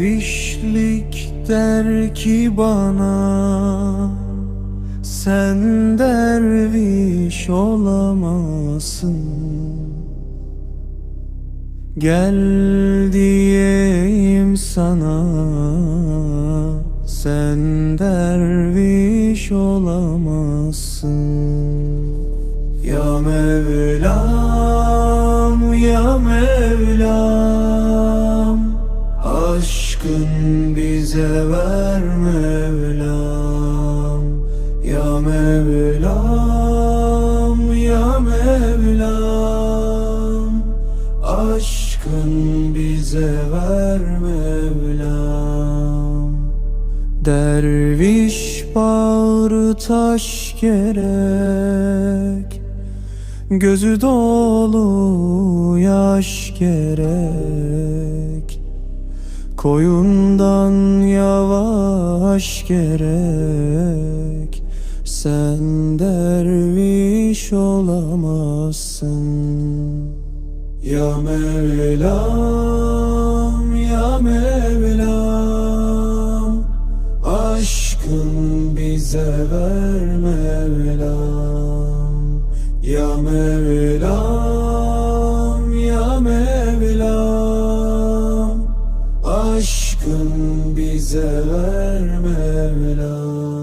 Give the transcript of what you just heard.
Dervişlik der ki bana Sen derviş olamazsın Gel diyeyim sana Sen derviş olamazsın Ya Mevlam, ya Mevlam Aşkın bize ver Mevlam Ya Mevlam, ya Mevlam Aşkın bize ver Mevlam. Derviş bağrı taş gerek Gözü dolu yaş gerek. Koyundan yavaş gerek sen derviş olamazsın. Ya Mevlam, Ya Mevlam Aşkın bize ver Mevlam. Ya Mevlam, Ya Mevlam Aşkın bize ver Mevlam.